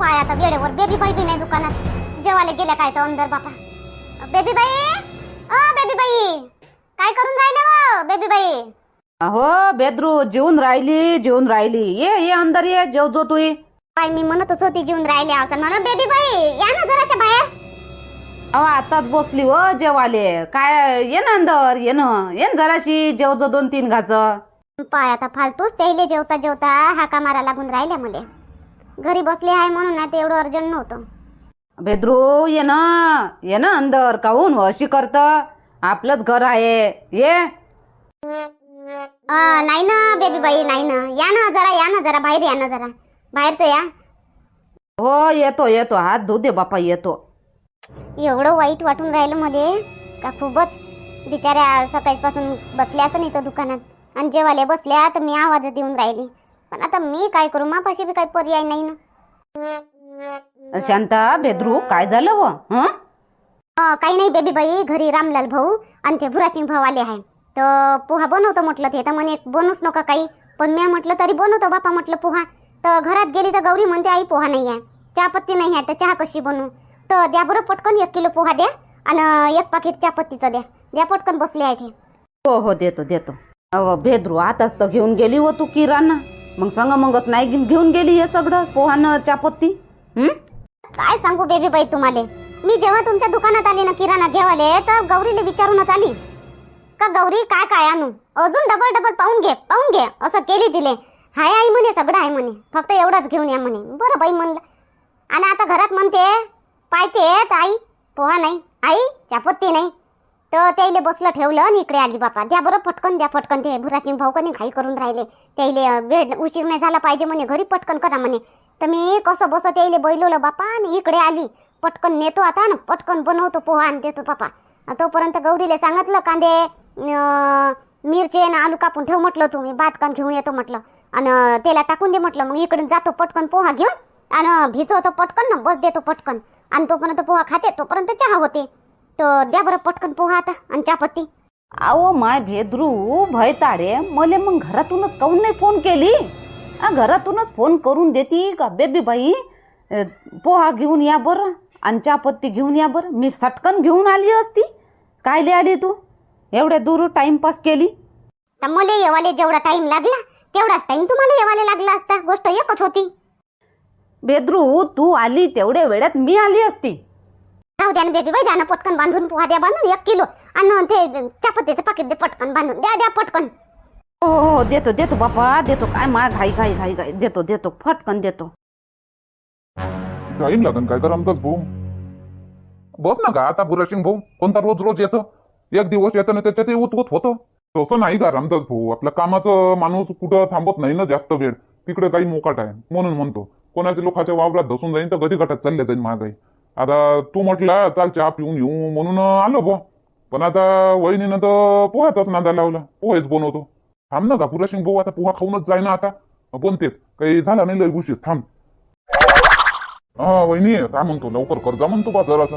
पाय आता वेळेवर. बेबी बाई बी नाही दुकानात. जेवायला गेल्या काय तर अंदर बापा? बेबी बाई अ बेबी बाई काय करून राहिले हो बेबी बाई हो बेदरू जेवून राहिली जेवून राहिली. ये ये अंदर ये जेव जो तू ये. बाई मी म्हणतच होती जेवून राहिले असं. म्हणा बेबी बाई या ना जराशा बाहेर. अहो आताच बसली हो जेवाले काय ये ना अंदर ये ना. ये ना जराशी जेव जो दोन तीन घास. पाय आता फालतूच त्याले जेवता जेवता हाका मारा लागून राहिल्या मले. घरी बसले आहे म्हणून ना ते एवढं अर्जंट नव्हतं. बेदरू ये ना ये ना अंदर काहून अशी करत? आपलंच घर आहे. ये. अं, नाही ना बेबी बाई नाही ना. या ना जरा या ना जरा बाहेर या ना जरा. बाहेर तर या. हो येतो येतो. हात धुऊ दे बापा येतो. एवढं वाईट वाटून राहिलं मध्ये. का खूपच. बिचाऱ्या सकाळपासून बसल्या असं नाही तर दुकानात. आणि जेवायला बसल्या तर मी आवाज देऊन राहिली. पण आता मी काय करू? मापाशी बी काही पर्याय नाही ना. शांता बेदरू काय झालं व? हं? काही नाही बेबी बाई घरी रामलाल भाऊ आणि ते भुरासिंग भाऊ आले आहे. तर पोहा बनवतो म्हटलं ते. तर म्हणे बनवूच नका काही. पण मी म्हटलं तरी बनवतो बापा म्हटलं पोहा. तर घरात गेली तर गौरी म्हणते आई पोहा नाही आहे. चहापत्ती नाही आहे तर चहा कशी बनवू? तर द्या बरं पटकन एक किलो पोहा द्या आणि एक पाकिट चहापत्तीचं द्या. द्या पटकन बसले आहे ते. हो हो देतो देतो. बेदरू आताच तर घेऊन गेली हो तू किराणा. मग संग मगच नाही घेऊन- घेऊन गेली हे सगळं पोहानं चापत्ती काय सांगू बेबी बाई तुम्हाला? मी जेव्हा तुमच्या दुकानात आली ना किराणा घेवाले तर गौरीला विचारूनच आली. का गौरी काय काय आणू? अजून डबल डबल पाहून घे पाहून घे असं केली तिले. हाय आई म्हणे सगळं आहे म्हणे. फक्त एवढंच घेऊन या म्हणे. बरं बाई म्हणलं. आणि आता घरात म्हणते पाहते आई पोहा नाही. आई चापत्ती नाही. तर त्याईले बसलं ठेवलं आणि इकडे आली बापा. द्या बरं पटकन द्या पटकन. ते भुरासिंग भाऊ कधी घाई करून राहिले. त्याईले वेळ उशीर नाही झाला पाहिजे म्हणे. घरी पटकन करा म्हणे. तर मी कसं बसत त्याईले बैलवलं बापा आणि इकडे आली. पटकन नेतो आता ना. पटकन बनवतो पोहा आणि देतो पापा तोपर्यंत गौरीला सांगितलं कांदे मिरचे मिरची आणि आलू कापून ठेव म्हटलं तुम्ही भात कान घेऊन येतो म्हटलं. आणि त्याला टाकून दे म्हटलं. मग इकडून जातो पटकन पोहा घेऊन. आणि भिजवतो पटकन ना. बस देतो पटकन. आणि तोपर्यंत पोहा खाते. तोपर्यंत चहा होते. तर द्या बरं पटकन पोहा आता आणि चहापत्ती अहो माय भेद्रू भय ताडे. मले मग घरातूनच काहून नाही फोन केली? आ घरातूनच फोन करून देती का बेबी बाई? अ, पोहा घेऊन या बरं आणि चहापत्ती घेऊन या बरं. मी सटकन घेऊन आली असती. कायले आली तू? एवढ्या दूर टाइमपास केली? तर मला येवाले जेवढा टाइम लागला तेवढाच टाइम तुम्हाला येवाले लागला असता. गोष्ट एकच होती. बेद्रू तू आली तेवढ्या वेळात मी आली असती. राहू द्या ना बेबी बाई द्या ना पटकन बांधून पोहा द्या बांधून एक किलो. आणि ते चपातीचं पाकिट दे पटकन बांधून. द्या द्या पटकन. हो हो हो, देतो देतो बापा देतो. काय मा घाई घाई घाई घाई देतो देतो फटकन देतो. टाईम लागन काय कर आमचाच भाऊ? बस ना का आता बुराशिंग भाऊ. कोणता रोज रोज येतो? एक दिवस येतं ना त्याच्यात उत उत होतं. तसं नाही का रामदास भाऊ. आपल्या कामाचं माणूस कुठं थांबत नाही ना जास्त वेळ. तिकडे काही मोकाट आहे. म्हणून म्हणतो कोणाच्या लोकांच्या वावरात धसून जाईन तर गदी गटात चालले जाईन महागाई. आता तू म्हटला चाल चहा पिऊन येऊ म्हणून आलो बो पण आता वहिनीनं तर पोह्याचाच नादा लावला. पोहेच बनवतो. थांब ना का पुराशिंग भाऊ आता पोहा खाऊनच जाय ना आता. बनतेच काही झाला नाही लय घुशीत थांब. हा वहिनी काय म्हणतो लवकर कर्जा म्हणतो बा जरासा.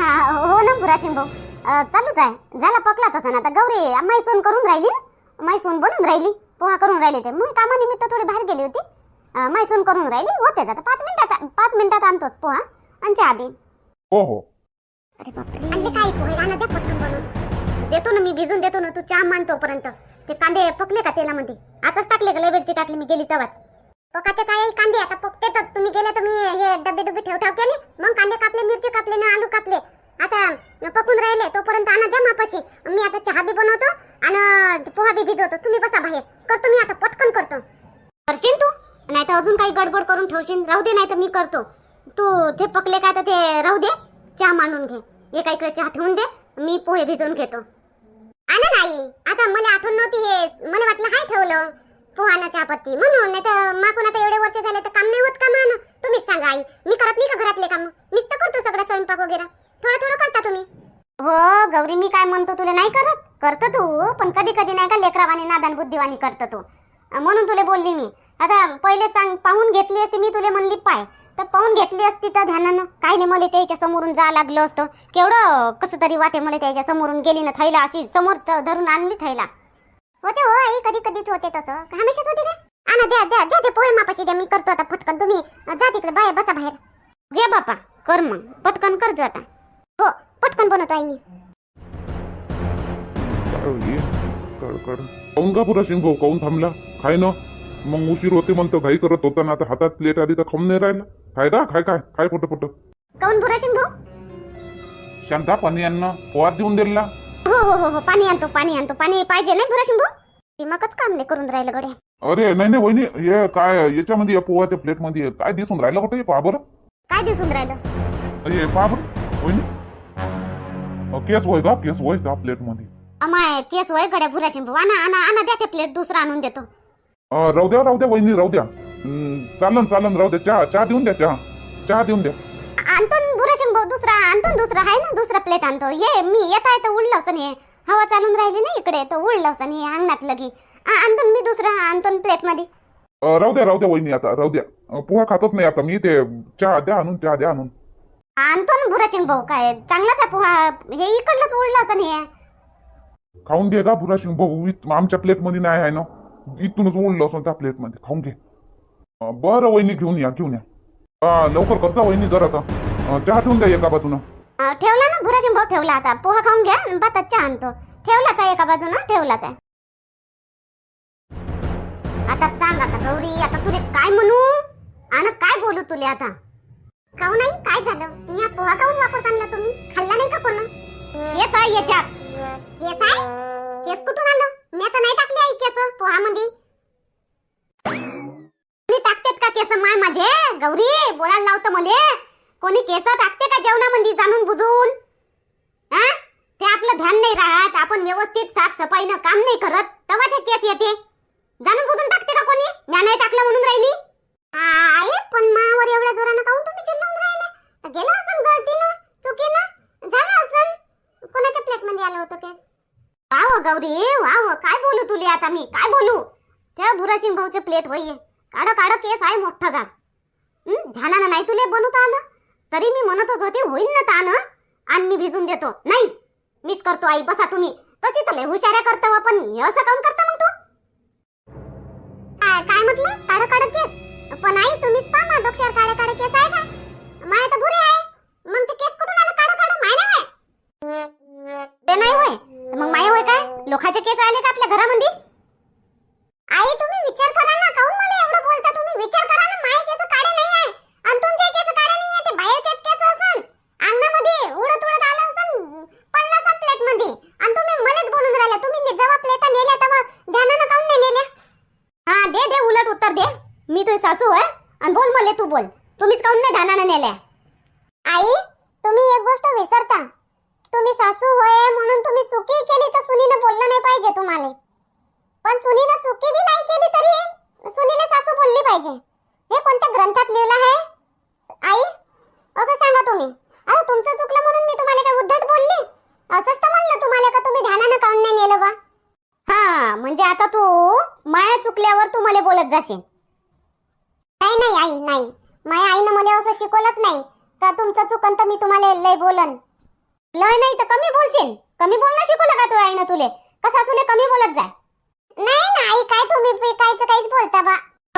हा हो ना पुराशिंग भाऊ. अं, चालूच आहे झाला पकला तसा ना. आता गौरी मैसून करून राहिली ना. मैसून बनून राहिली. पोहा करून राहिले ते. मी कामानिमित्त थोडी बाहेर गेली होती. मैसून करून राहिली. होतेच आता पाच मिनिटात पाच मिनिटात आणतोच पोहा आणि चहा बी. हो हो. अरे बापरे. आणले काय पोहे आणा द्या पटकन बनवून. देतो ना मी भिजून देतो ना तू चहा मान तोपर्यंत ते कांदे पकले का तेलामध्ये? आताच टाकले का? लेबेडचे टाकले मी गेली तेव्हाच पकाच्या काय कांदे आता पकतेतच. तुम्ही गेले तर मी हे डबे डबे ठेव ठेव केले. मग कांदे कापले मिरची कापले ना आलू कापले. आता पकून राहिले तोपर्यंत आणा द्या मापाशी. मी आता चहा बी बनवतो आणि पोहा बी भिजवतो. तुम्ही बसा बाहेर. करतो मी आता पटकन करतो. करशील तू? नाही तर अजून काही गडबड करून ठेवशील. राहू दे नाही तर मी करतो. तू ते पकले काय तर ते राहू दे. चहा मांडून घे. एका इकडे चहा ठेवून दे. मी पोहे भिजवून घेतो. आणा नाही आता मला आठवण नव्हती हे मला वाटलं हाय ठेवलं. पोहाना चहापत्ती म्हणून. नाही तर माकून आता एवढे वर्ष झाले तर काम नाही होत का मान तुम्हीच सांगा आई. मी करत नाही का घरातले काम? मीच तर करतो सगळं स्वयंपाक वगैरे. थोडं थोडं करता तुम्ही. हो गौरी मी काय म्हणतो तुला नाही करत? करतो तू पण कधी कधी नाही का लेकरावानी नादान बुद्धिवानी करतो तू. म्हणून तुला बोलली मी. आता पहिले सांग पाहून घेतली असती मी तुला म्हणली पाय. तर पाहून घेतली असती तर ध्यानानं. कायले मला त्याच्या समोरून जा लागलं असतं. केवढं कसं तरी वाटे मला त्याच्या समोरून गेली ना थैला अशी समोर धरून आणली थैला. होते हो आई कधी कधीच होते तसं. हमेशाच होते का? आणा द्या द्या द्या ते पोहे मापाशी द्या मी करतो आता पटकन. तुम्ही जा तिकडे बाय बसा बाहेर. घे बापा कर मग. पटकन करतो आता. हो पटकन बनवतो आई मी. काय काऊन का पुरा शिंग भाऊ काऊन थांबला? खाय ना. मग उशीर होते म्हणतो घाई करत होता ना आता हातात प्लेट आली तर खाऊन नाही राहिला. खाय का खाय काय खाय पोट पोट. काऊन बुराशिंग भाऊ? शांता पाणी यांना पोहात देऊन दिला. हो हो हो हो पाणी आणतो पाणी आणतो. पाणी पाहिजे नाही बुराशिंग भाऊ? दिमागच काम नाही करून राहिलं गड्या. अरे नाही नाही वहिनी हे काय याच्यामध्ये या पोहाच्या प्लेटमध्ये काय दिसून राहिलं कुठे? पहा बरं. काय दिसून राहिलं? हे पहा बरं वहिनी. अ, केस होय का केस होय का प्लेटमध्ये अमाय केस वय गड्या बुराशिंग भाऊ. आणा आणा आणा द्या ते प्लेट दुसरा आणून देतो. अ, राहू द्या राहू द्या वहिनी राहू द्या. चालन चालन राहू द्या. चहा चहा देऊन द्या चहा. चहा देऊन द्या. आणतो न दुसरा आणतो न दुसरा आहे ना दुसरा प्लेट आणतो. ये मी येत आहे तर उडलं असं हे. हवा चालून राहिली ना इकडे तर उडलं असं हे अंगणात लगी. आ- आणतो न मी दुसरा आणतो प्लेटमध्ये अ, राहू द्या राहू द्या वहिनी आता राहू द्या. अ, पोहा खातच नाही आता मी ते चहा द्या आणून चहा द्या आणून. आणतो ना बुराशिंग भाऊ काय चांगलाच आहे पोहा हे इकडलंच उडलं असं हे. खाऊन घे का बुरा शिंग भाऊ इत- आमच्या प्लेटमध्ये नाही आहे ना. इथूनच ओढलं असं त्या प्लेटमध्ये खाऊन घे. बरं वहिनी घेऊन या घेऊन या. अ, लवकर करता वहिनी जरासा. चहा ठेवून द्या एका बाजूनं. ठेवला ना? भुरा भाऊ ठेवला आता. पोहा खाऊन घ्या भातात चहा आणतो. ठेवलाच आहे एका बाजूनं ठेवलाच आहे. आता सांग आता गौरी आता तुले काय म्हणू? आणि काय बोलू तुले आता? काऊ नाही? काय झालं? या पोहा खाऊन वापस आणला तुम्ही? खाल्ला नाही का कोण? केस आहे याच्यात. केस आहे? केस कुठून आलं? मी आता नाही टाकले आई केस पोहामध्ये मी टाकतेत का केस माय माझे? गौरी बोलायला लावतं मले. कोणी केस टाकते का जेवणामध्ये जाणून बुजून? हा ते आपलं ध्यान नाही राहत. आपण व्यवस्थित साफसफाईनं काम नाही करत. तेव्हा ते केस येते. जाणून बुजून टाकते का कोणी? म्या नाही टाकलं म्हणून राहिली. आई पण मावर एवढ्या जोरानं काऊन तुम्ही चिल्लून राहिले? गेलो असं गळतीनं चुकीनं? झालं असं कोणाच्या प्लेटमध्ये आलं होतं केस? वाव हो गौरी? वाव हो, काय बोलू तुले आता मी? काय बोलू? त्या बुराशिंग भाऊचे प्लेट वय काढ काढ केस आहे मोठा झाड ध्यानानं नाही तुले बनवता आलं? तरी मी म्हणतच होते होईन ना तान? आणि मी भिजून देतो. नाही मीच करतो आई बसा तुम्ही. तशी तर लय हुशाऱ्या करतो पण हे असं काऊन करता मग तू? काय काय म्हटलं? काढ काढ केस. पण आई तुम्हीच पा माझं डोक्यावर काळे काळे केस आहे का? माय तर बुरे आहे. मग ते केस कुठून आलं? काढ काढ माय. नाही ते नाही होय? मग माय होय काय? लोकांचे केस आले का आपल्या घरामध्ये आई तुम्ही विचार करा ना काऊन मला एवढं बोलता? तुम्ही विचार करा ना माय केस काळे नाही आहे. आणि तुमचे केस काळे नाही आहे ते बाहेरचे केस असन. अंगणामध्ये उडत उडत आलं असन पडला असन प्लेटमध्ये आणि तुम्ही मलाच बोलून राहिले तुम्ही जेव्हा प्लेटा नेल्या तेव्हा ध्यानानं काऊन नाही नेल्या? हा दे दे उलट उत्तर दे. मी तुझी सासू आहे आणि बोल मले तू बोल. तुम्हीच काऊन नाही ध्यानानं नेल्या? आई तुम्ही एक गोष्ट विसरता. तुम्ही सासू होय म्हणून तुम्ही चुकी केली तर सुनीनं बोललं नाही पाहिजे तुम्हाला. पण सुनीनं चुकी बी नाही केली तरी सुनीला सासू बोलली पाहिजे. हे कोणत्या ग्रंथात लिहिलं आहे? आई असं सांगा तुम्ही. अरे तुमचं चुकलं म्हणून मी तुम्हाला काय उद्धट बोलली? असंच तर म्हणलं तुम्हाला का तुम्ही ध्यानानं काऊन नाही नेलं बा? हा म्हणजे आता तू माया चुकल्यावर तू मला बोलत जाशील. नाही नाही आई नाही. माया आईनं मला असं शिकवलंच नाही का तुमचं चुकन तर मी तुम्हाला लय बोलन. लय नाही तर कमी बोलशील. कमी बोलणं शिकवलं का तू आईनं तुले. का सासूले कमी बोलत जाय? नाही ना आई काय तुम्ही कायचं काहीच बोलता बा.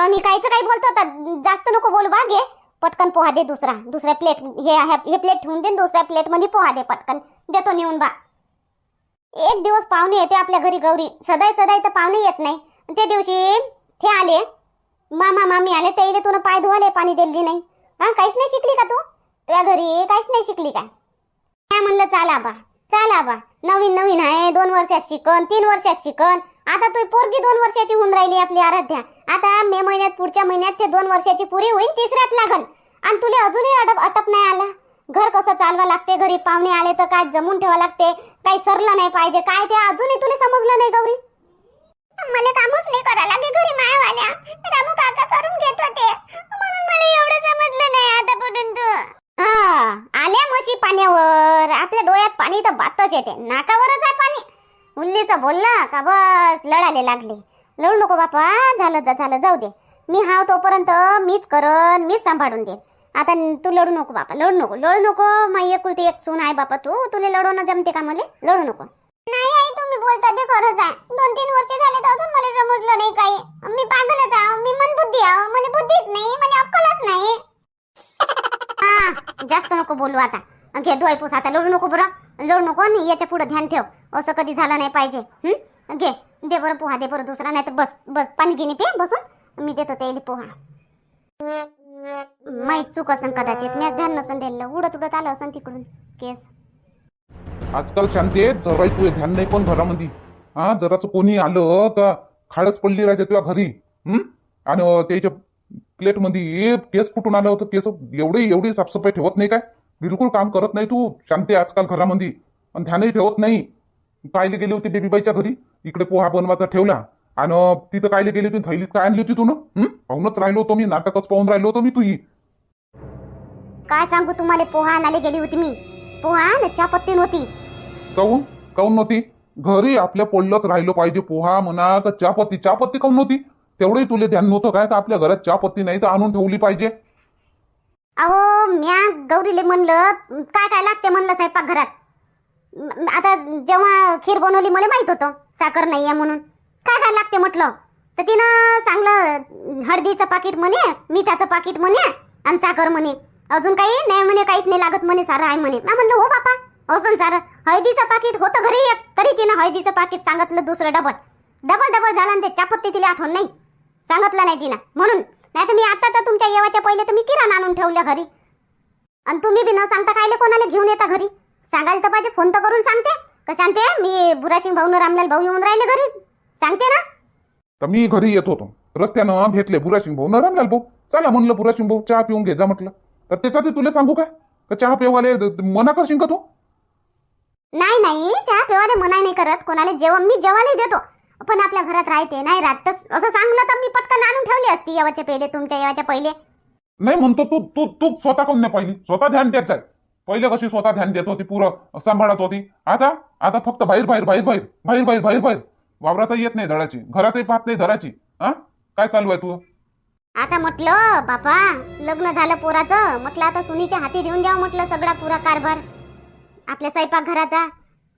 मी कायचं काही बोलतो तर जास्त नको बोलू बा घे. पटकन पोहा दे दुसरा. दुसऱ्या प्लेट हे आहे- हे प्लेट ठेवून दे दुसऱ्या प्लेटमध्ये पोहा दे पटकन. देतो नेऊन बा. एक दिवस पाहुणे येते आपल्या घरी गौरी. सदाय सदाय तर पाहुणे येत नाही. ते दिवशी ते आले. मामा मामी आले. त्याला तुला पाय धुवाले पाणी दिली नाही. हा काहीच नाही शिकली का तू? तुझ्या घरी काहीच नाही शिकली का काय म्हणलं? चाल बा चाल बा नवीन नवीन आहे. दोन वर्षात शिकन तीन वर्षात शिकन. आता तू पोरगी दोन वर्षाची होऊन राहिली आपली आराध्या. आता मे महिन्यात पुढच्या महिन्यात ते दोन वर्षाची पुरी होईल तिसऱ्यात लागन. आणि तुला अजूनही अटप अटप नाही आला. घर कसं चालवा लागते? घरी पाहुणे आले तर काय जमून ठेवा लागते? काही सरलं नाही पाहिजे. काय ते अजूनही तुला समजलं नाही गौरी. मला कामच नाही करा लागे घरी मायावाल्या. रामू काका करून घेत होते. म्हणून मला एवढं समजलं नाही आतापर्यंत. आल्या म्हशी पाण्यावर. आपल्या डोळ्यात पाणी तर बातच येते. नाकावरच आहे पाणी. उल्लीचं बोलला का बस लढाले लागले. लढू नको बापा झालं जा झालं जाऊ दे. मी हाव तोपर्यंत मीच करन मीच सांभाळून दे आता तू लढू नको बापा लढू नको. लढू नको माई एकुलती एक सून आहे बापा तू. तुला लढवणं जमते का मला? लढू नको. नाही आई तुम्ही बोलता ते खरंच आहे. दोन तीन वर्ष झाले तर अजून मला समजलं नाही काही. मी पाच आहे मी मनबुद्धी आहे मला बुद्धीच नाही मला अक्कलच नाही हा जास्त नको बोलू आता. घे डोळपूस आता. लढू नको बरं. लढू नको आणि याच्यापुढे ध्यान ठेव. असं कधी झालं नाही पाहिजे. घे. दे बरं पोहा दे बरं दुसरा. नाही तर बस बस. पाणी घेणे पे बसून. मी देतो त्याला पोहा. माहीत चूक असन कदाचित. मी ध्यान नसन दिलं उडत उडत आलं असन तिकडून. केस. आजकाल शांती आहे. जरा तू ध्यान नाही पण घरामध्ये हा जरासं कोणी आलं का खाडच पडली राहायचं तुझ्या घरी. हम्म आणि त्याच्या त्याच्या प्लेटमध्ये केस कुठून आलं होतं. केस एवढी एवढी साफसफाई ठेवत नाही काय? बिलकुल काम करत नाही तू. शांती आहे आजकाल घरामध्ये आणि ध्यानही ठेवत नाही. कायले गेली होती बेबीबाईच्या घरी. इकडे पोहा बनवायचा ठेवला. आणि तिथं कायले गेली होती. थैलीत काय आणली होती तू ना? पाहूनच राहिलो होतो मी. नाटकच पाहून राहिलो होतो मी तुही. काय सांगू तुम्हाला? पोहा आणायला गेली होती मी. पोहा चहापत्ती नव्हती काऊन? काऊन नव्हती? घरी आपल्या पडलंच राहिलं पाहिजे. पोहा म्हणा का चहापत्ती चहापत्ती काऊन नव्हती? तेवढंही तुला ध्यान नव्हतं काय? तर आपल्या घरात चहापत्ती नाही तर आणून ठेवली पाहिजे. अहो म्या गौरीले म्हणलं काय काय लागते म्हणलं स्वयंपाक घरात? आता जेव्हा खीर बनवली मला माहीत होतं साखर नाही आहे म्हणून. काय काय लागते म्हटलं? तर तिनं चांगलं हळदीचं पाकिट म्हणे मिठाचं पाकिट म्हणे आणि साखर म्हणे. अजून काही नाही म्हणे काहीच नाही लागत म्हणे सारं आहे म्हणे. मी म्हणलं हो बापा असं सारं. हळदीचं पाकिट होतं घरी एक तरी तिनं हळदीचं पाकिट सांगितलं दुसरं डबल. डबल डबल झालं आणि ते चापत्ती तिला आठवण नाही. सांगितलं नाही तिनं. म्हणून नाही तर मी तुमच्या येवाच्या पहिले तर मी किराणा आणून ठेवल्या घरी. आणि तुम्ही बी न सांगता कायले कोणाला घेऊन येता घरी? सांगायला तर पाहिजे फोन तर करून सांगते. का सांगते मी बुरासिंग भाऊ रामलाल भाऊ येऊन राहिले घरी? सांगते ना. तर मी घरी येत होतो. रस्त्यानं भेटले बुराशिंग भाऊ न रामलाल भाऊ. चला म्हणलं बुराशिंग भाऊ चहा पिऊन घे जा म्हटलं. तर त्यासाठी तुला सांगू काय? का चहा पिवाले मना करशील का तू? नाही नाही चहा पिवाले मनाई नाही करत. कोणाला जेवण मी जेवायला देतो. पण आपल्या घरात राहते नाही राहत. तर असं सांगलं तर मी पटकन आणून ठेवली असती येवाच्या पहिले तुमच्या येवाच्या पहिले. नाही म्हणतो तू तू तू स्वतः कोण नाही पाहिली? स्वतः ध्यान द्यायचं आहे पहिले कशी स्वतः ध्यान देत होती पुरं सांभाळत होती. आता आता फक्त बाहेर बाहेर बाहेर बाहेर बाहेर बाहेर बाहेर बाहेर. वावरातही येत नाही धडाची घरातही पाहत नाही धराची हा? काय चालू आहे तू? आता म्हटलं बापा लग्न झालं पोराचं. म्हटलं आता सुनीच्या हाती देऊन द्यावं म्हटलं सगळा पुरा कारभार. आपल्या स्वयंपाक घराचा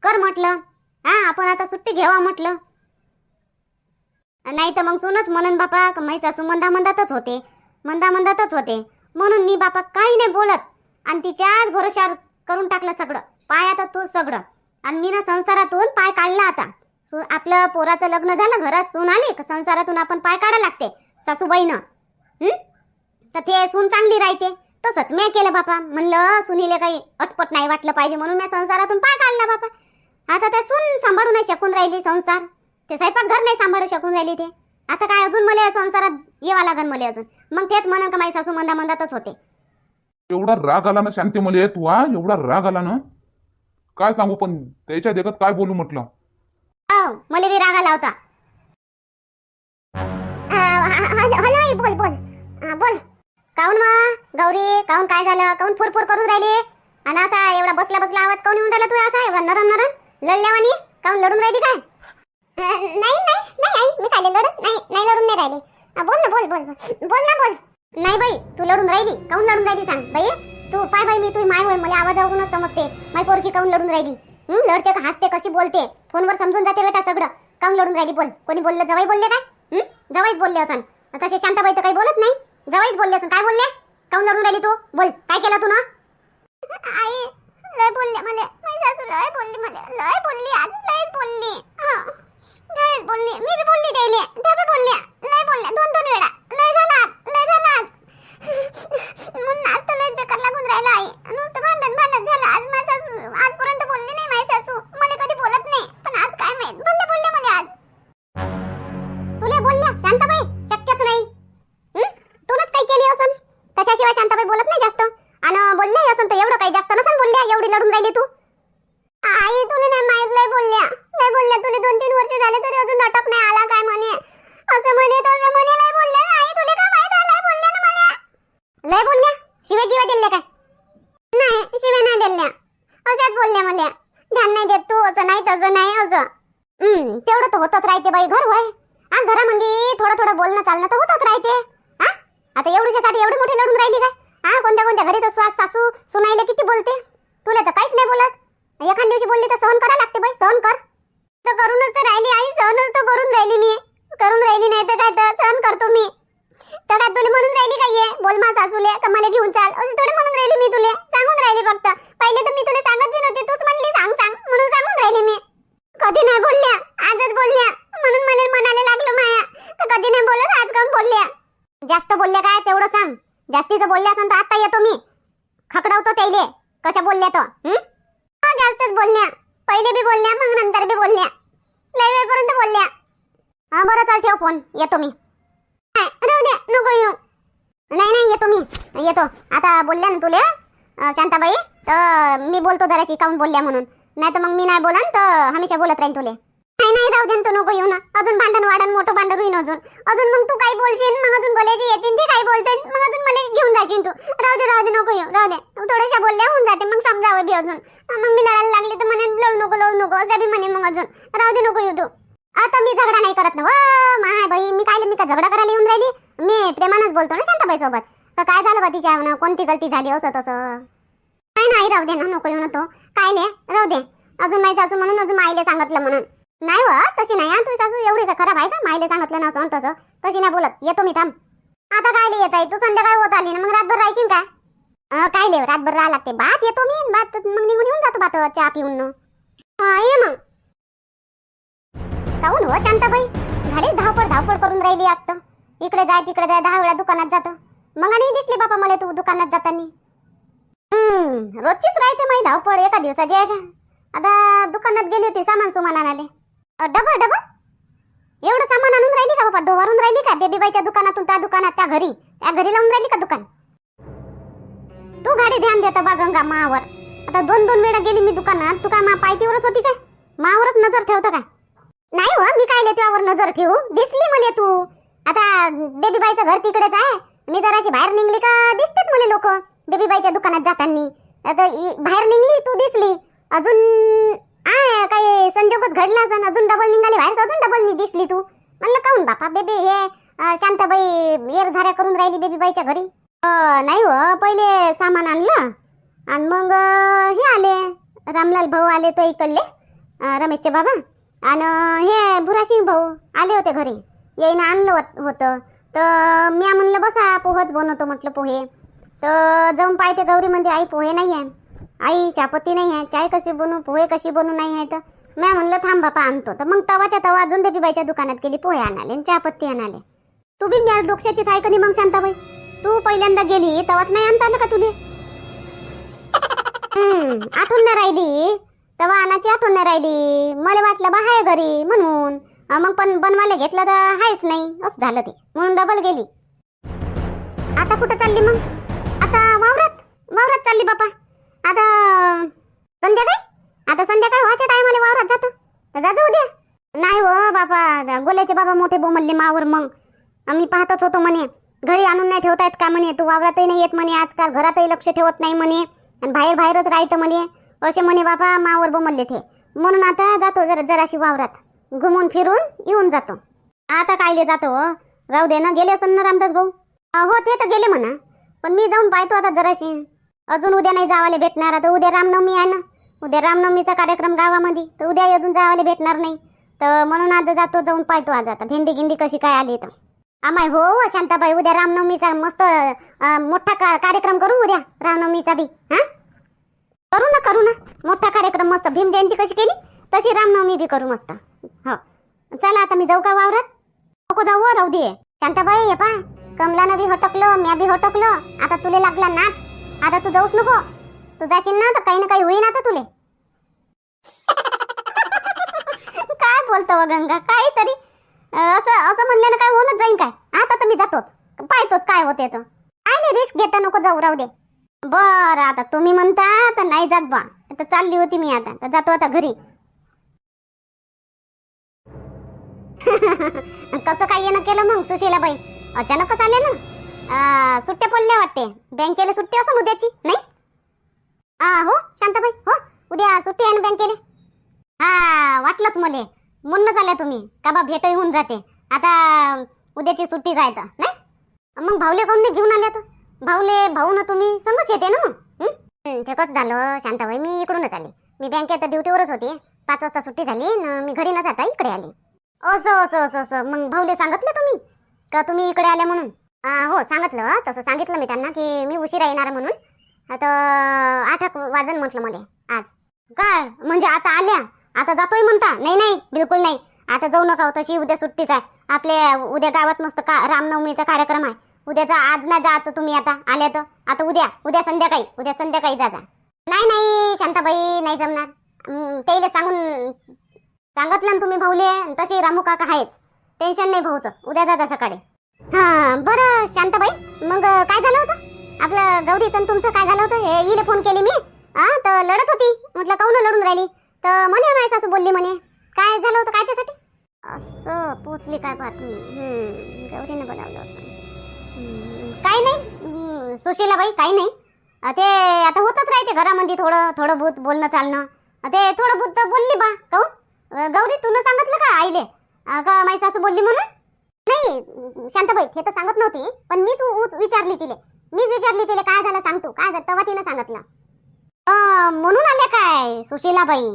कर म्हटलं. हा आपण आता सुट्टी घ्यावा म्हटलं. नाही तर मग सुनच म्हणून बापा का माई सासू मंदा मंदातच होते. मंदा मंदातच होते. म्हणून मी बापा काही नाही बोलत. आणि तिच्याच भरोशावर करून टाकलं सगळं. पाय आता तू सगळं. आणि मी ना संसारातून पाय काढला आता. सु- आपलं पोराचं लग्न झालं घरात सून आली का संसारातून आपण पाय काढा लागते सासूबाईनं. तर ते सून चांगली राहते. तसंच मी केलं बापा. म्हणलं सुनीले काही अटपट नाही वाटलं पाहिजे म्हणून मी संसारातून पाय काढला बापा. आता त्या सून सांभाळू नाही शकून राहिली संसार. ते स्वयंपाक घर नाही सांभाळू शकून राहिली ते. आता काय अजून मला संसारात येवा लागन मला अजून. मग तेच म्हणून का माझी सासू मंदा मंदातच होते. एवढा राग आला ना शांती मला तू हा एवढा राग आला ना? काय सांगू पण त्याच्या देखत काय बोलू म्हटलं? अहो, मला बी राग आला होता. हॅलो आई बोल बोल. हा, बोल. काऊन मग गौरी काऊन काय झालं? काऊन फुरफुर करून राहिली? आणि असा एवढा बसला बसला आवाज काऊन येऊन राहिला तू? असा एवढा नरम नरम? लढल्यावानी? काऊन लढून राहिली काय? नाही नाही नाही आई मी काय लढत नाही नाही लढून नाही राहिले. बोल ना बोल बोल बोल. ना बोल. नाही बाई तू लढून राहिली. काऊन लढून राहिली सांग. बाई तू पाय बाई मी तुझी माय होय मला आवाजावरूनच समजते माय पोरकी काऊन लढून राहिली? लढते का हसते कशी बोलते? फोनवर समजून जाते बेटा सगळं. काऊन लढून राहिली बोल. कोणी बोललं जवाई बोलले काय? जवाईच बोलले असन. तसे शांताबाई तर काही बोलत नाही. जवाईच बोलले असन. काय बोलले? काऊन लढून राहिली तू? बोल काय केलं तू ना आई लय बोलले मला. माझ्या सासू लय बोलली मला. लय बोलली आज लय बोलली. हा बोलली? मी बी बोलली त्याले त्या बी बोलल्या. लय बोलल्या. दोन दोन वेळा. लय झाला लय झाला आज म्हणून आज तर लयच बेकार लागून राहिला आई नुसतं भांडण भांडण झालं. आज माझा आजपर्यंत बोलली नाही माझी सासू. मला कधी बोलत नाही. पण आज काय माहीत? बोलले बोलले मला आज. बोलल्या बोलल्या. शांताबाई शक्यच नाही. तूनच काही केली असन? तशाशिवाय शांताबाई बोलत नाही जास्त. आणि बोलले असन तर एवढं काही जास्त नसन बोलल्या. एवढी लढून राहिली तू. आई तुला नाही माहीत लय बोलल्या. लय बोलल्या तुला. दोन तीन वर्ष झाले तरी अजून नाटक नाही आला काय म्हणे. असं म्हणे तर म्हणे लय बोलल्या. आई तुला काय माहीत आहे? लय बोलल्या ना मला लय बोलल्या? शिवे गिवे दिले काय? नाही शिवे नाही दिल्या. असंच बोलल्या मला ध्यान नाही देत तू असं नाही तसं नाही असं. हम्म तेवढं तर होतच राहते बाई घर वय. हा घरामध्ये थोडं थोडं बोलणं चालणं तर होतच राहते. हा? आता एवढ्याच्यासाठी एवढी मोठी लढून राहिली काय? हा कोणत्या कोणत्या घरी तर सासू सुनाईले किती बोलते? तुला तर काहीच नाही बोलत. एखाद दिवशी बोलली तर सहन करा लागते बाई सहन कर. तर करूनच तर राहिली आई सहनच तर करून राहिली मी. करून राहिली नाही तर काय तर सहन करतो मी. तर काय तुला म्हणून राहिली काय बोल मा सासूले तर मला घेऊन चाल. अशी थोडी म्हणून राहिली मी तुले. सांगून राहिली फक्त. पहिले तर मी तुला सांगत बी नव्हते तूच म्हणली सांग सांग. म्हणून सांगून राहिली मी. कधी नाही बोलल्या. आजच बोलल्या. म्हणून मला म्हणायला लागलो माया. तर कधी नाही बोलत आज काऊन बोलल्या? जास्त बोलल्या काय? तेवढं सांग. जास्तीचं बोलल्या असं तर आता येतो मी. खकडवतो त्याले. कशा बोलल्या तो जास्तच बोलल्या. पहिले बी बोलल्या मग नंतर बी बोलल्या. लय वेळपर्यंत बोलल्या. हा बरं चाल ठेव फोन. येतो मी. राहू द्या नको येऊ. नाही नाही येतो मी. येतो. आता बोलल्या ना तुले शांताबाई? तर मी बोलतो जराशी काऊन बोलल्या म्हणून. नाही तर मग मी नाही बोलन तर हमेशा बोलत राहीन तुले. नाही नाही जाऊ दे तू नको येऊ ना. अजून भांडण वाढण मोठं भांडण होईन अजून. अजून मग तू काही बोलशील मग अजून बोलायची येतील ते काही बोलते मग अजून मला घेऊन जायची तू. राहू दे राहू दे नको येऊ राहू दे. थोड्याशा बोलल्या होऊन जाते. मग समजावं बी अजून. मग मी लढायला लागले तर म्हणे लढू नको लढू नको. असं बी म्हणे मग अजून. राहू दे नको येऊ तू. आता मी झगडा नाही करत ना. माय बाई मी काय मी का झगडा करायला येऊन राहिली? मी प्रेमानच बोलतो ना शांताबाई सोबत तर काय झालं बा तिच्या कोणती गलती झाली? असं तसं. नाही नाही राहू दे ना नको येऊ ना तो. काय ले? राहू दे. अजून माहिती अजून म्हणून अजून आईले सांगितलं म्हणून. नाही व तशी नाही. आणि तुझी सासू एवढी का खराब आहे का? माईले सांगितलं ना असं तसं. तशी नाही बोलत. येतो मी थांब. आता काय येत आहे तू संध्याकाळ होत आली ना मग रातभर राहशील काय काय ले रातभर राहा लागते. भात येतो मी भात मग निघून येऊन जातो भात चहा पिऊन. न. ये मग. काऊन हो शांताबाई. झाडे धावपळ धावपळ करून राहिली आता इकडे जाय तिकडे जाय दहा वेळा दुकानात जातं. मग नाही दिसली बापा मला तू दुकानात जाताना. हम्म रोजचीच राहते माही धावपळ. एका दिवसाची आहे का? आता दुकानात गेली होती सामान सुमान आणाले डबा डबल डबल? एवढं सामान आणून राहिली का बाबा? डोवारून राहिली का? बेबीबाईच्या दुकानातून त्या दुकानात त्या घरी? त्या घरी लावून राहिली का दुकान? तू गाडी ध्यान देतो बा गंगा मावर. आता दोन दोन वेळा गेली मी दुकानात. तू काय मा पायतीवरच होती काय? मावरच नजर ठेवतो काय नाही हो मी काय त्यावर नजर ठेवू? दिसली मला तू. आता बेबीबाईचं घर तिकडेच आहे. मी जराशी बाहेर निघली का? दिसतात मला लोक. बेबीबाईच्या दुकानात जातानी. आता बाहेर निघली तू दिसली. अजून हा काही संजोगच घडला असं अजून डबल निघाली बाहेर तर अजून डबल मी दिसली तू. म्हणलं काऊन बापा बेबी हे शांताबाई येर झाऱ्या करून राहिली बेबीबाईच्या घरी? नाही हो पहिले सामान आणलं आणि मग हे आले. रामलाल भाऊ आले तो इकडले रमेशचे बाबा. आणि हे भुरासिंग भाऊ आले होते घरी. येईन आणलं होत- होतं. तर मी म्हणलं बसा पोहच बनवतो म्हटलं पोहे. तर जाऊन पाहते गौरी म्हणते आई पोहे नाही आहे आई चहापत्ती नाही आहे चाय कशी बनवू पोहे कशी बनवू नाही आहे तर? मी म्हणलं थांब बापा आणतो. तर मग तवाच्या तवा अजून बेबीबाईच्या दुकानात गेली पोहे आणाले आणि चहापत्ती आणाले. तू बी मी डोक्याचीच आहे का नाही मग शांताबाई? तू पहिल्यांदा गेली तवाच नाही आणता आलं का तुले? आठवण नाही राहिली. तवा आणाची आठवण नाही राहिली. मला वाटलं बा हाय घरी म्हणून. मग पण बनवायला घेतलं तर आहेच नाही. असं झालं ते. म्हणून डबल गेली. आता कुठं चालली मग? आता वावरात? वावरात चालली बापा. आता संध्याकाळी? आता संध्याकाळ व्हायच्या टायमाला वावरात जातो. तर जातो उद्या. नाही हो बापा गोल्याचे बाबा मोठे बोमलले मावर मग. आम्ही पाहतच होतो म्हणे. घरी आणून नाही ठेवता येत का म्हणे? तू वावरातही नाही येत म्हणे आजकाल घरातही लक्ष ठेवत नाही म्हणे. आणि बाहेर बाहेरच राहतं म्हणे. असे म्हणे बाबा मावर बोमलले ते. म्हणून आता जातो जरा जराशी वावरात. घुमून फिरून येऊन जातो. आता कायले जातो हो. राहू दे ना गेले असं ना रामदास भाऊ. हो ते तर गेले म्हणा. पण मी जाऊन पाहतो आता जराशी. अजून उद्या नाही जावाले भेटणार. आता उद्या रामनवमी आहे ना. उद्या रामनवमीचा कार्यक्रम गावामध्ये. तर उद्या अजून जावाले भेटणार नाही. तर म्हणून आज जातो जाऊन पाहतो आज आता. भेंडी गिंडी कशी काय आली तर आमाय हो शांताबाई उद्या रामनवमीचा मस्त मोठा का- कार्यक्रम करू उद्या. रामनवमीचा बी. हा? करू ना करू ना. मोठा कार्यक्रम मस्त. भीम जयंती कशी केली? तशी रामनवमी बी करू मस्त. हो. चला आता मी जाऊ का वावरात? नको जाऊ हो, राहू दे शांताबाई हे पा कमलानं बी हटकलो म्या बी हटकलो. आता तुला लागला नाट आता तू जाऊच नको. तू जाशील ना तर काही ना काही होईन आता तुले. काय बोलतो गंगा काहीतरी. असं असं म्हणल्यानं काय होऊनच जाईन काय? आता तर मी जातोच. पाहतोच काय होते तर. काय नाही रिस्क घेता नको जाऊ राहू दे. बरं आता तुम्ही म्हणता तर नाही जात बा. तर चालली होती मी आता. तर जातो आता घरी. कसं काय येणं केलं मग सुशीलाबाई? अचानकच आले ना? सुट्ट्या पडल्या वाटते. बँकेला सुट्टी असेल उद्याची नाही? हा हो शांताबाई हो उद्या सुट्टी आहे ना बँकेला? हा वाटलंच मले. म्हणून झाल्या तुम्ही. का बा भेटही होऊन जाते. आता उद्याची सुट्टी जायचं नाही? मग भाऊले कोण घेऊन आल्या तर? भाऊले भाऊ ना तुम्ही समज येते ना मग ठेकच ते झालं शांताबाई मी इकडूनच आले. मी बँकेत ड्युटीवरच होते. पाच वाजता सुट्टी झाली न मी घरी न जाता इकडे आले. असं असं असं असं. मग भाऊले सांगितलं तुम्ही? का तुम्ही इकडे आल्या म्हणून? हो सांगितलं. तसं सांगितलं मी त्यांना की मी उशिरा येणार म्हणून. आता आठ वाजन म्हटलं मला आज. काय? म्हणजे आता आल्या? आता जातोय म्हणता? नाही नाही बिलकुल नाही. आता जाऊ नका हो तशी उद्या सुट्टीच आहे. आपल्या उद्या गावात मस्त का रामनवमीचा कार्यक्रम आहे. उद्याचा आज नाही जायचं तुम्ही आता आल्या तर. आता उद्या उद्या संध्याकाळी उद्या संध्याकाळी जा जा. नाही नाही शांताबाई नाही जमणार. त्याला सांगून सांगितलं ना तुम्ही भाऊले तसे रामू काका आहेच. टेन्शन नाही भाऊचं. उद्या जा जा सकाळी. हा बरं शांताबाई. मग काय झालं होतं? आपलं गौरीचं तर तुमचं काय झालं होतं? हे इले फोन केली मी. हा तर लढत होती. म्हटलं काऊन लढून राहिली? तर म्हणे माझी सासू बोलली म्हणे. काय झालं होतं कायच्यासाठी? असं पोचली काय बातमी? गौरीनं बोलावलं असं. काही नाही. सुशीलाबाई काही नाही. ते आता होतच राहते घरामध्ये थोडं थोडं बहुत बोलणं चालणं. ते थोडं भूत बोलली बा काऊन गौरी तुनं सांगितलं का आईले? का माझी सासू बोलली म्हणून? नाही शांताबाई हे तर सांगत नव्हती पण मीच उ- विचारली तिले. मीच विचारली तिले काय झालं सांगतो काय झालं? तेव्हा तिनं सांगितलं. म्हणून आल्या काय सुशीलाबाई?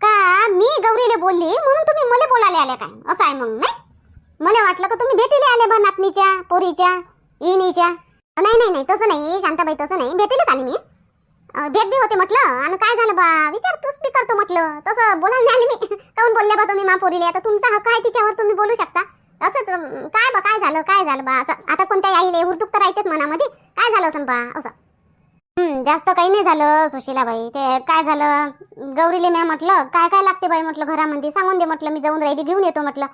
का मी गौरीले बोलली म्हणून तुम्ही मला बोलायला आल्या काय? असं आहे मग नाही? मला वाटलं का तुम्ही भेटीला आले बा नातनीच्या पोरीच्या इनीच्या? नाही नाही नाही तसं नाही शांताबाई तसं नाही भेटीलाच आली मी. भेट बी होते म्हटलं आणि काय झालं बा? विचार विचारपूस बी करतो म्हटलं तसं बोलायला नाही आली मी. काऊन बोलले बा तुम्ही मा पोरीले? आता तुमचा हक्क आहे तिच्यावर तुम्ही बोलू शकता. असंच काय बा काय झालं काय झालं बा असं. आता कोणत्या आईले हुरतुक तर राहतेच मनामध्ये? काय झालं असं बा असं. जास्त काही नाही झालं सुशीलाबाई. ते काय झालं? गौरीले मी म्हटलं काय काय लागते बाई? म्हटलं घरामध्ये. सांगून दे म्हटलं मी जाऊन राहिली घेऊन येतो म्हटलं.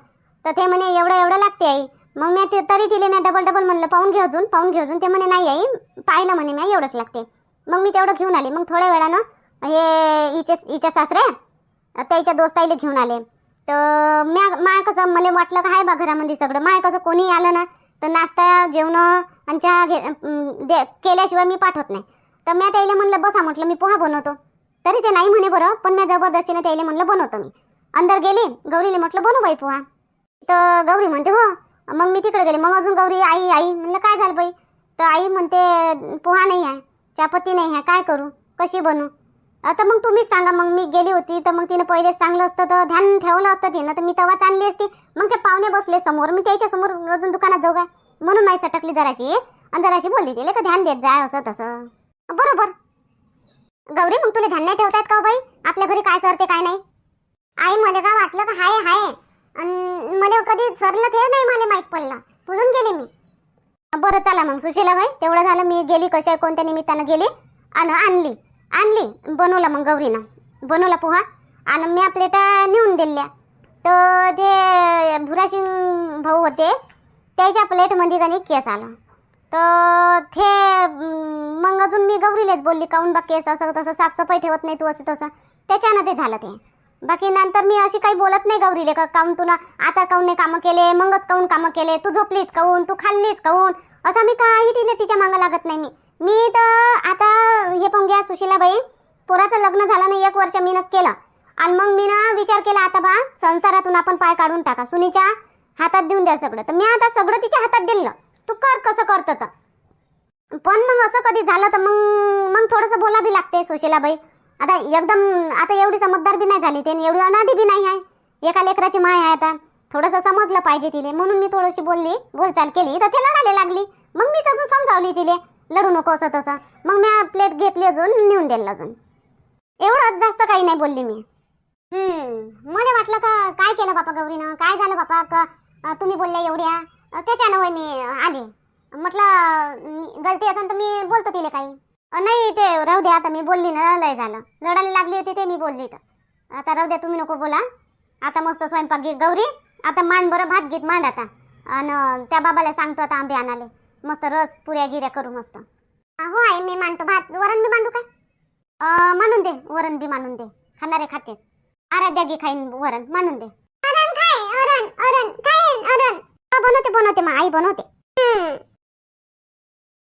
तर ते म्हणे एवढं एवढं लागते आई. मग मी ते तरी तिले मी डबल डबल म्हणलं पाहून घे अजून पाहून घे अजून. ते म्हणे नाही आई पाहिलं म्हणे मी एवढंच लागते. मग मी तेवढं घेऊन आले. मग थोड्या वेळानं हे हिचे हिच्या सासरे त्याच्या दोस्ताईले घेऊन आले. तर म्या माय कसं मला वाटलं का हाय बा घरामध्ये सगळं. माय कसं कोणी आलं ना तर नाश्ता जेवण आणि चहा घे दे केल्याशिवाय मी पाठवत नाही. तर मी त्याला म्हणलं बसा म्हटलं मी पोहा बनवतो. तरी ते नाही म्हणे बरं पण मी जबरदस्तीने त्याला म्हणलं बनवतो मी. अंदर गेली गौरीले म्हटलं बनव बाई पोहा. तर गौरी म्हणते हो. मग मी तिकडे गेले. मग अजून गौरी आई आई. म्हणलं काय झालं बाई? तर आई म्हणते पोहा नाही आहे चहापत्ती नाही आहे काय करू? कशी बनवू आता मग तुम्हीच सांगा. मग मी गेली होती तर मग तिने पहिले सांगलं असतं तर ध्यान ठेवलं असतं तिनं. तर मी तवाच आणली असती. मग ते पाहुणे बसले समोर. मी त्याच्यासमोर अजून दुकानात जाऊ काय म्हणून नाही सटकली जराशी. आणि जराशी बोलली तिले का ध्यान देत जाय असं तसं. बरोबर. गौरी मग तुला ध्यान नाही ठेवतात का हो बाई? आपल्या घरी काय सरते काय नाही? आई मला का वाटलं का हाय हाय? आणि मला कधी सरलं ते नाही मला माहीत पडलं. बोलून गेले मी. बरं चला मग. सुशीला बाई तेवढं झालं. मी गेली कशा कोणत्या निमित्तानं गेली? आणि आणली. आणली बनवला मग गौरीनं. बनवला पोहा आणि मी प्लेटा नेऊन दिल्या. तर ते भुराशिंग भाऊ होते त्याच्या प्लेटमध्ये काही केस आला. तर ते मग अजून मी गौरीलाच बोलली काऊन बा केस असं तसं साफसफाई ठेवत नाही तू असं तसं. त्याच्यानं ते झालं ते. बाकी नंतर मी अशी काही बोलत नाही गौरीले का काऊन तुला आता काऊन नाही कामं केले मगच काऊन कामं केले तू झोपलीस काऊन तू खाल्लीस काऊन? असं मी काही तिने तिच्या मागं लागत नाही मी. मी तर आता हे पण घ्या सुशीलाबाई. पोराचं लग्न झालं नाही एक वर्ष मी केलं. आणि मग मी ना विचार केला आता बा संसारातून आपण पाय काढून टाका. सुनीच्या हातात देऊन द्या सगळं. तर मी आता सगळं तिच्या हातात दिलं. तू कर कसं करतं तर. पण मग असं कधी झालं तर मग मग थोडंसं बोला बी लागते सुशीलाबाई. आता एकदम आता एवढी समजदार बी नाही झाली ते एवढी अनादी बी नाही आहे. एका लेकराची माय आहे आता. थोडंसं समजलं पाहिजे तिले. म्हणून मी थोडीशी बोलली बोलचाल केली. तर ते लढायला लागली. मग मी अजून समजावली तिले. लढू नको असं तसं. मग मी प्लेट घेतली अजून नेऊन द्याल अजून. एवढं जास्त काही नाही बोलली मी. मला वाटलं का काय केलं बापा गौरीनं? काय झालं बापा? का तुम्ही बोलल्या एवढ्या? त्याच्यानं होय मी आले. म्हटलं गलती असेल तर मी बोलतो तिला काही. नाही ते राहू द्या आता मी बोलली ना लय झालं. लढायला लागली होती ते मी बोलली तर. आता राहू द्या तुम्ही नको बोला. आता मस्त स्वयंपाक घे. गौरी आता मान बरं भात घेत मांड आता. आणि त्या बाबाला सांगतो आता आंबे आणाले मस्त रस पुऱ्या गिऱ्या करू मस्त. हो आहे मी मांडतो भात वरण बी मांडू काय? अं, मांडून दे वरण बी मांडून दे. खाणारे खाते. आराध्या गी खाईन वरण मांडून दे. अरण खाय अरण अरण खाईन अरण. बनवते बनवते मग आई बनवते.